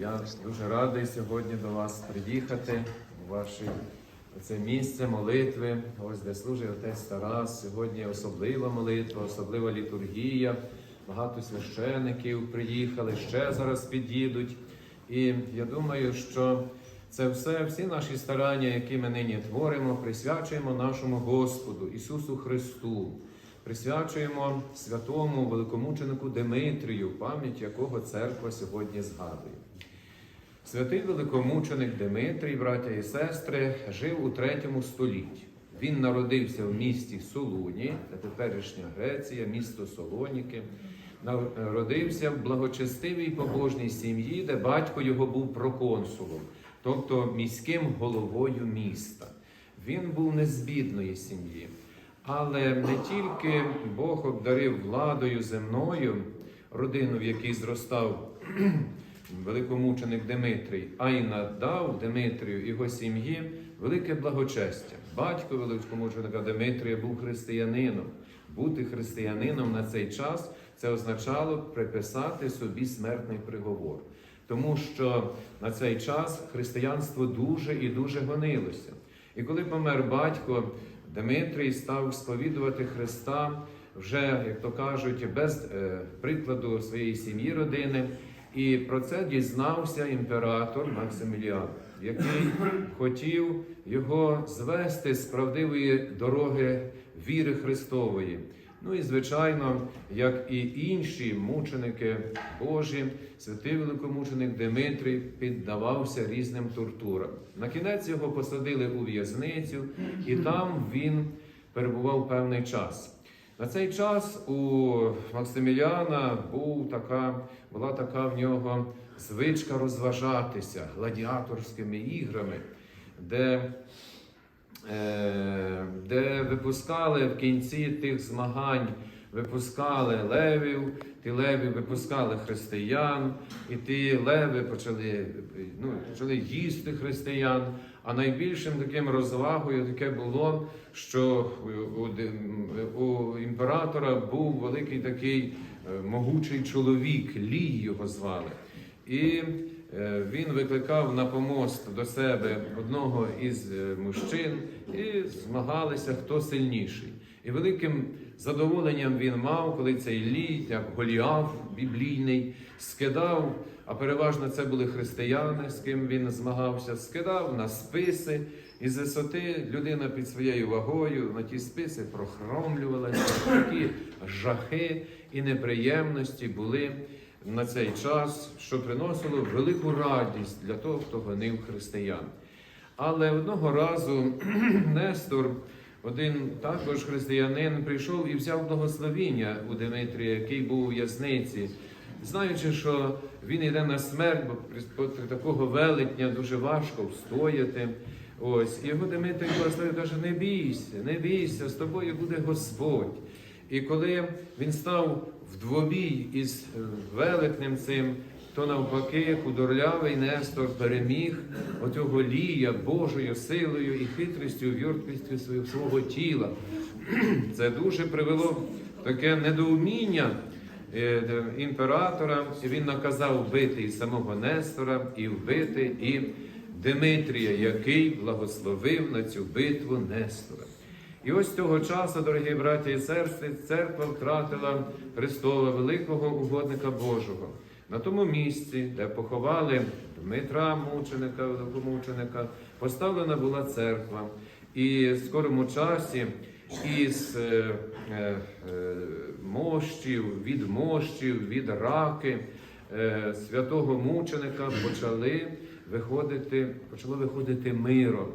Я дуже радий сьогодні до вас приїхати у ваше це місце молитви, ось де служить отець Тарас. Сьогодні особлива молитва, особлива літургія. Багато священиків приїхали, ще зараз під'їдуть. І я думаю, що це все, всі наші старання, які ми нині творимо, присвячуємо нашому Господу Ісусу Христу, присвячуємо святому великомученику Димитрію, пам'ять якого церква сьогодні згадує. Святий великомученик Димитрій, браття і сестри, жив у третьому столітті. Він народився в місті Солуні, теперішня Греція, місто Солоніки. Народився в благочестивій побожній сім'ї, де батько його був проконсулом, тобто міським головою міста. Він був не з бідної сім'ї, але не тільки Бог обдарив владою земною родину, в якій зростав великомученик Димитрій, а й надав Димитрію його сім'ї велике благочестя. Батько великомученика Димитрія був християнином. Бути християнином на цей час це означало приписати собі смертний приговор. Тому що на цей час християнство дуже і дуже гонилося. І коли помер батько, Дмитрій став сповідувати Христа вже, як то кажуть, без е, прикладу своєї сім'ї родини. І про це дізнався імператор Максиміліан, який хотів його звести з правдивої дороги віри Христової. Ну і звичайно, як і інші мученики Божі, святий великомученик Димитрій піддавався різним тортурам. На кінець його посадили у в'язницю, і там він перебував певний час. На цей час у Максиміліана був така, була така в нього звичка розважатися гладіаторськими іграми, де де випускали в кінці тих змагань, випускали левів, ті леві випускали християн, і ті леви почали ну, почали їсти християн. А найбільшим таким розвагою таке було, що у, у, імператора був великий такий е, могучий чоловік, Лій його звали. І Е, він викликав на помост до себе одного із е, мужчин і змагалися, хто сильніший. І великим задоволенням він мав, коли цей лій, як Голіаф біблійний, скидав, а переважно це були християни, з ким він змагався, скидав на списи. І з висоти людина під своєю вагою на ті списи прохромлювалася, такі жахи і неприємності були на цей час, що приносило велику радість для того, хто гонив християн. Але одного разу Нестор, один також християнин, прийшов і взяв благословіння у Димитрія, який був у в'язниці, знаючи, що він йде на смерть, бо при такого велетня дуже важко встояти. Ось, його Дмитрий благословив, каже: не бійся, не бійся, з тобою буде Господь. І коли він став в двобій із е, велетнем цим, то навпаки худорлявий Нестор переміг отього лія Божою силою і хитрістю, вірткістю свого тіла. Це дуже привело таке недоуміння е, імператора. Він наказав вбити і самого Нестора, і вбити і Димитрія, який благословив на цю битву Нестора. І ось того часу, дорогі браті і сестри, церква втратила Христова великого угодника Божого. На тому місці, де поховали Дмитра Мученика, великомученика, поставлена була церква. І в скорому часі із е, е, мощів, від мощів, від раки е, святого мученика почали виходити, почало виходити миро.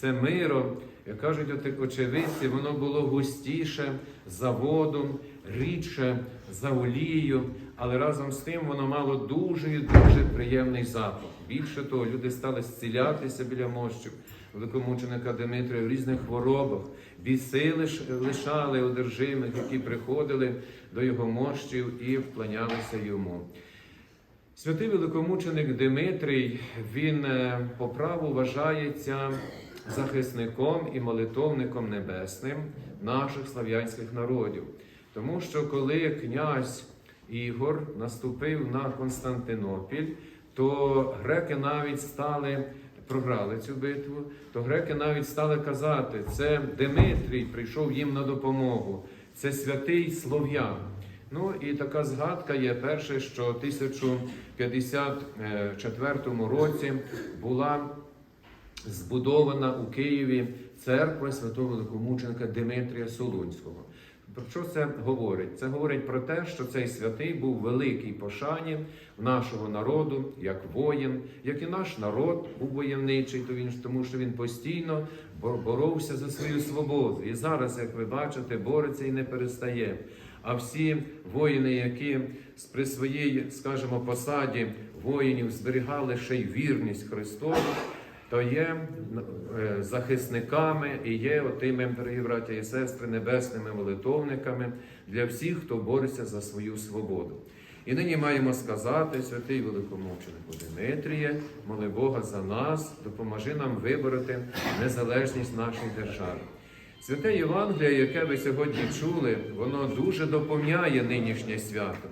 Це миро як кажуть оти очевидці, воно було густіше за воду, рідше за олію, але разом з тим воно мало дуже і дуже приємний запах. Більше того, люди стали зцілятися біля мощів великомученика Дмитрія в різних хворобах, біси лишали одержимих, які приходили до його мощів і вклонялися йому. Святий великомученик Дмитрій, він е, по праву вважається захисником і молитовником небесним наших слав'янських народів. Тому що коли князь Ігор наступив на Константинопіль, то греки навіть стали програли цю битву, то греки навіть стали казати, це Димитрій прийшов їм на допомогу, це святий Слов'ян. Ну і така згадка є перше, що в 1054 році була збудована у Києві церква святого великомученика Димитрія Солунського. Про що це говорить? Це говорить про те, що цей святий був великий пошані нашого народу, як воїн, як і наш народ був воєнничий, то він тому, що він постійно боровся за свою свободу. І зараз, як ви бачите, бореться і не перестає. А всі воїни, які при своїй, скажімо, посаді воїнів зберігали ще й вірність Христову, то є е, захисниками і є отими, дорогі браття і сестри, небесними молитовниками для всіх, хто бореться за свою свободу. І нині маємо сказати, святий великомученику Димитріє, моли Бога за нас, допоможи нам вибороти незалежність нашої держави. Святе Євангеліє, яке ви сьогодні чули, воно дуже доповняє нинішнє свято.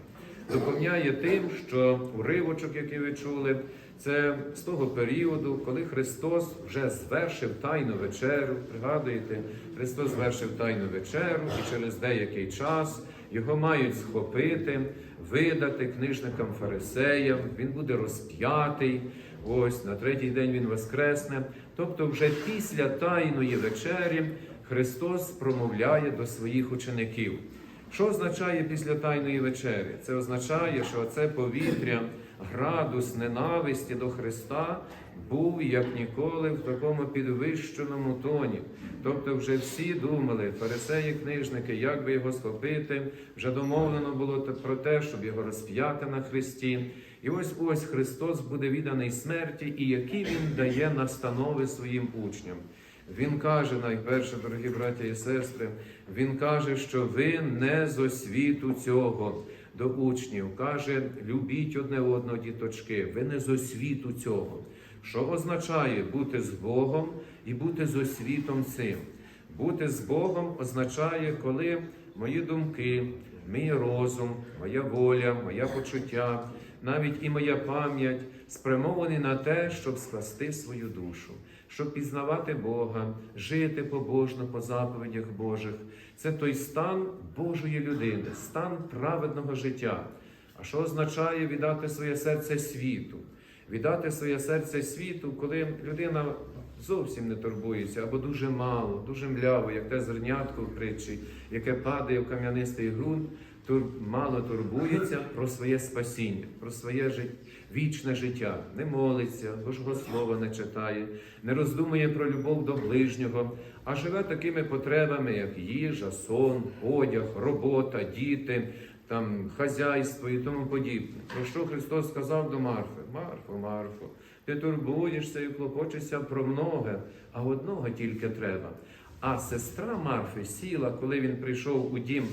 Доповняє тим, що уривочок, який ви чули, це з того періоду, коли Христос вже звершив тайну вечерю. Пригадуєте, Христос звершив тайну вечерю, і через деякий час його мають схопити, видати книжникам фарисеям. Він буде розп'ятий. Ось на третій день він воскресне. Тобто, вже після тайної вечері Христос промовляє до своїх учеників. Що означає після Тайної вечері? Це означає, що це повітря, градус ненависті до Христа був як ніколи в такому підвищеному тоні. Тобто, вже всі думали, фарисеї, книжники, як би його схопити. Вже домовлено було про те, щоб його розп'яти на Христі. І ось ось Христос буде відданий смерті, і які він дає настанови своїм учням. Він каже, найперше, дорогі браття і сестри, він каже, що ви не з освіту цього до учнів. Каже, любіть одне одного, діточки, ви не з освіту цього. Що означає бути з Богом і бути з освітом цим? Бути з Богом означає, коли мої думки, мій розум, моя воля, моє почуття, навіть і моя пам'ять спрямовані на те, щоб спасти свою душу, щоб пізнавати Бога, жити побожно по заповідях Божих. Це той стан Божої людини, стан праведного життя. А що означає віддати своє серце світу? Віддати своє серце світу, коли людина зовсім не турбується, або дуже мало, дуже мляво, як те зернятко в притчі, яке падає в кам'янистий ґрунт, тур, мало турбується про своє спасіння, про своє жит... вічне життя, не молиться, Божого Слова не читає, не роздумує про любов до ближнього, а живе такими потребами, як їжа, сон, одяг, робота, діти, там хазяйство і тому подібне. Про що Христос сказав до Марфи? Марфо, Марфо, ти турбуєшся і клопочешся про многе, а одного тільки треба. А сестра Марфи сіла, коли він прийшов у дім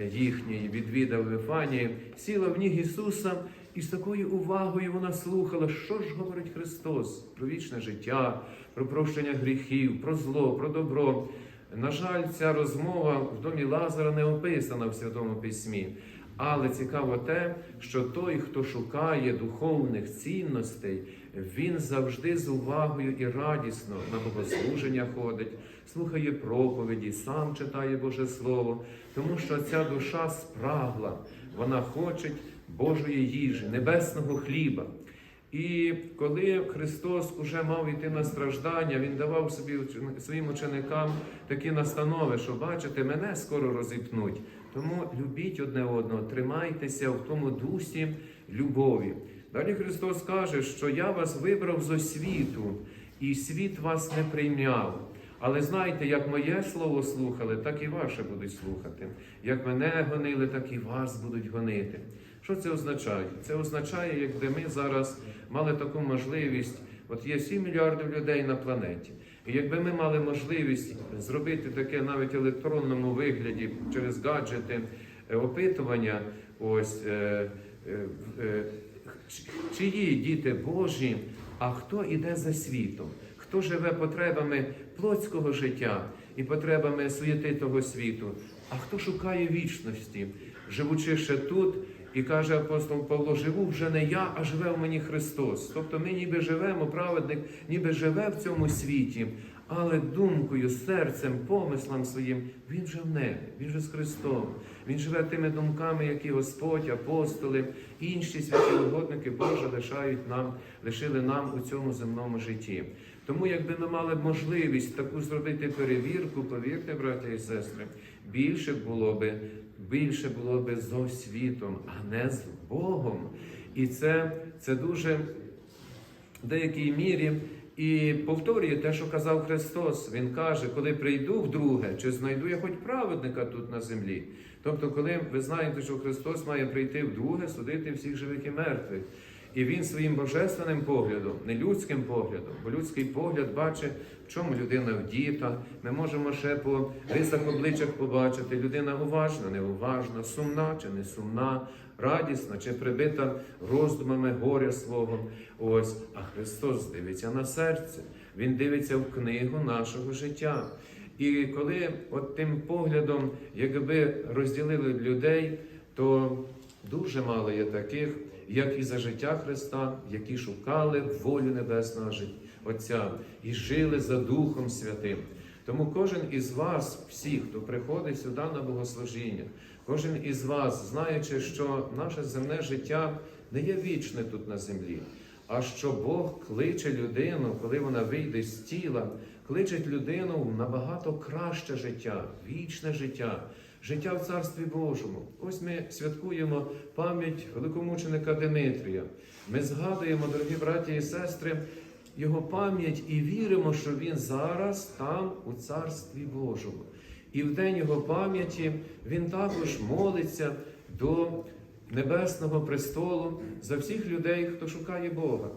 е, їхній, відвідав Вифанії, сіла в ніг Ісуса, і з такою увагою вона слухала, що ж говорить Христос про вічне життя, про прощення гріхів, про зло, про добро. На жаль, ця розмова в домі Лазара не описана в Святому Письмі. Але цікаво те, що той, хто шукає духовних цінностей, він завжди з увагою і радісно на богослуження ходить, слухає проповіді, сам читає Боже Слово, тому що ця душа спрагла, вона хоче Божої їжі, небесного хліба. І коли Христос уже мав йти на страждання, Він давав собі своїм ученикам такі настанови, що бачите, мене скоро розіпнуть. Тому любіть одне одного, тримайтеся в тому дусі любові. Далі Христос каже, що я вас вибрав з освіту, і світ вас не прийняв. Але знайте, як моє слово слухали, так і ваше будуть слухати. Як мене гонили, так і вас будуть гонити. Що це означає? Це означає, якби ми зараз мали таку можливість, от є 7 мільярдів людей на планеті. І якби ми мали можливість зробити таке навіть в електронному вигляді через гаджети е, опитування, ось е, е, е, чиї діти Божі, а хто іде за світом, хто живе потребами плотського життя і потребами суєти того світу, а хто шукає вічності, живучи ще тут І каже апостол Павло: живу вже не я, а живе в мені Христос. Тобто ми ніби живемо, праведник, ніби живе в цьому світі, але думкою, серцем, помислом своїм він вже в небі, він вже з Христом. Він живе тими думками, які Господь, апостоли, інші святі угодники Божі лишають нам, лишили нам у цьому земному житті. Тому, якби ми мали можливість таку зробити перевірку, повірте, браття і сестри, більше було би, більше було би з освітом, а не з Богом. І це, це дуже в деякій мірі і повторює те, що казав Христос. Він каже, коли прийду вдруге, чи знайду я хоч праведника тут на землі. Тобто, коли ви знаєте, що Христос має прийти вдруге, судити всіх живих і мертвих. І він своїм божественним поглядом, не людським поглядом, бо людський погляд бачить, в чому людина вдіта. Ми можемо ще по рисах обличчях побачити, людина уважна, неуважна, сумна чи не сумна, радісна чи прибита роздумами горя свого. Ось, а Христос дивиться на серце, Він дивиться в книгу нашого життя. І коли от тим поглядом, якби розділили людей, то дуже мало є таких, як і за життя Христа, які шукали волю Небесного Отця і жили за Духом Святим. Тому кожен із вас, всі, хто приходить сюди на богослужіння, кожен із вас, знаючи, що наше земне життя не є вічне тут на землі, а що Бог кличе людину, коли вона вийде з тіла, кличе людину в набагато краще життя, вічне життя, життя в Царстві Божому. Ось ми святкуємо пам'ять великомученика Димитрія. Ми згадуємо, дорогі браті і сестри, його пам'ять і віримо, що він зараз там, у Царстві Божому. І в день його пам'яті він також молиться до Небесного престолу за всіх людей, хто шукає Бога.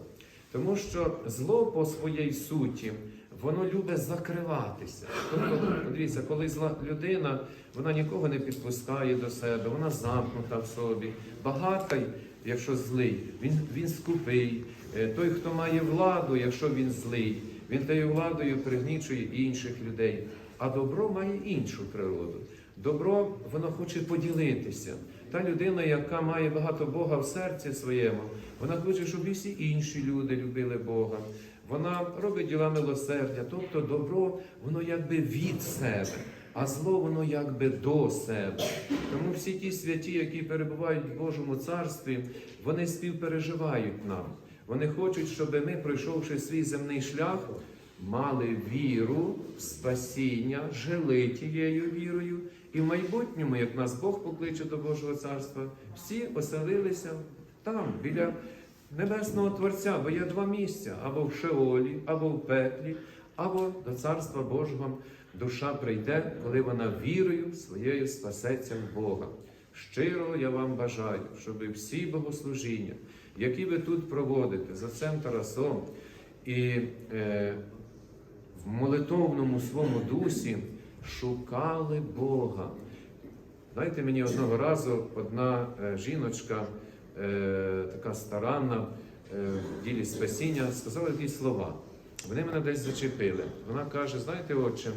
Тому що зло по своїй суті, воно любить закриватися. Тобто, дивіться, коли зла людина, вона нікого не підпускає до себе, вона замкнута в собі. Багатий, якщо злий, він, він скупий. Е, Той, хто має владу, якщо він злий, він тією владою пригнічує інших людей. А добро має іншу природу. Добро воно хоче поділитися. Та людина, яка має багато Бога в серці своєму, вона хоче, щоб і всі інші люди любили Бога. Вона робить діла милосердя, тобто добро, воно якби від себе, а зло воно якби до себе. Тому всі ті святі, які перебувають в Божому царстві, вони співпереживають нам. Вони хочуть, щоб ми, пройшовши свій земний шлях, мали віру в спасіння, жили тією вірою, і в майбутньому, як нас Бог покличе до Божого царства, всі оселилися там, біля небесного Творця, бо є два місця або в Шеолі, або в пеклі, або до Царства Божого душа прийде, коли вона вірою своєю спасеться в Бога. Щиро я вам бажаю, щоб всі богослужіння, які ви тут проводите за цим Тарасом, і е, в молитовному своєму дусі шукали Бога. Знаєте, мені одного разу одна е, жіночка, така старанна е, в ділі спасіння, сказала такі слова. Вони мене десь зачепили. Вона каже: знаєте, отче,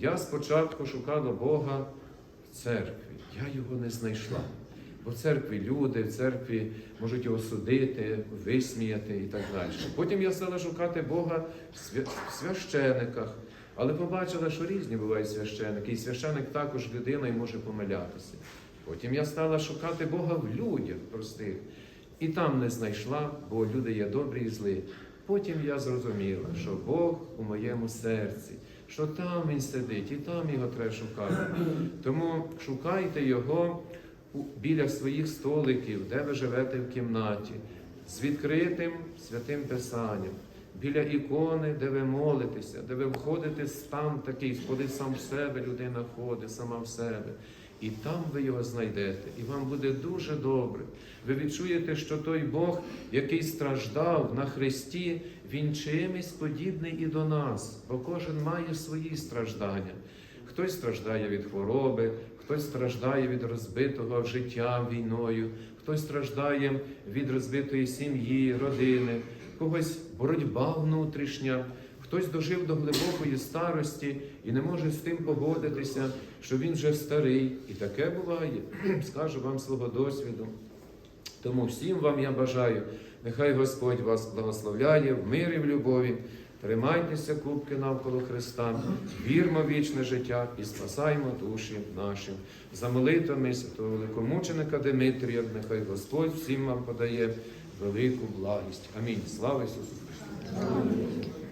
я спочатку шукала Бога в церкві, я його не знайшла. Бо в церкві люди, в церкві можуть його судити, висміяти і так далі. Потім я стала шукати Бога в священиках, але побачила, що різні бувають священики, і священик також людина і може помилятися. Потім я стала шукати Бога в людях простих, і там не знайшла, бо люди є добрі і злі. Потім я зрозуміла, що Бог у моєму серці, що там він сидить, і там його треба шукати. Тому шукайте його біля своїх столиків, де ви живете в кімнаті, з відкритим святим Писанням, біля ікони, де ви молитеся, де ви входите стан такий, коли сам в себе людина ходить, сама в себе. І там ви його знайдете, і вам буде дуже добре. Ви відчуєте, що той Бог, який страждав на Христі, він чимось подібний і до нас, бо кожен має свої страждання. Хтось страждає від хвороби, хтось страждає від розбитого життя війною, хтось страждає від розбитої сім'ї, родини, когось боротьба внутрішня, хтось дожив до глибокої старості і не може з тим погодитися, що він вже старий. І таке буває, скажу вам свого досвіду. Тому всім вам я бажаю, нехай Господь вас благословляє в мирі, в любові. Тримайтеся кубки навколо Христа, вірмо вічне життя і спасаймо душі наші. За молитвами святого великомученика Димитрія, нехай Господь всім вам подає велику благість. Амінь. Слава Ісусу Христу!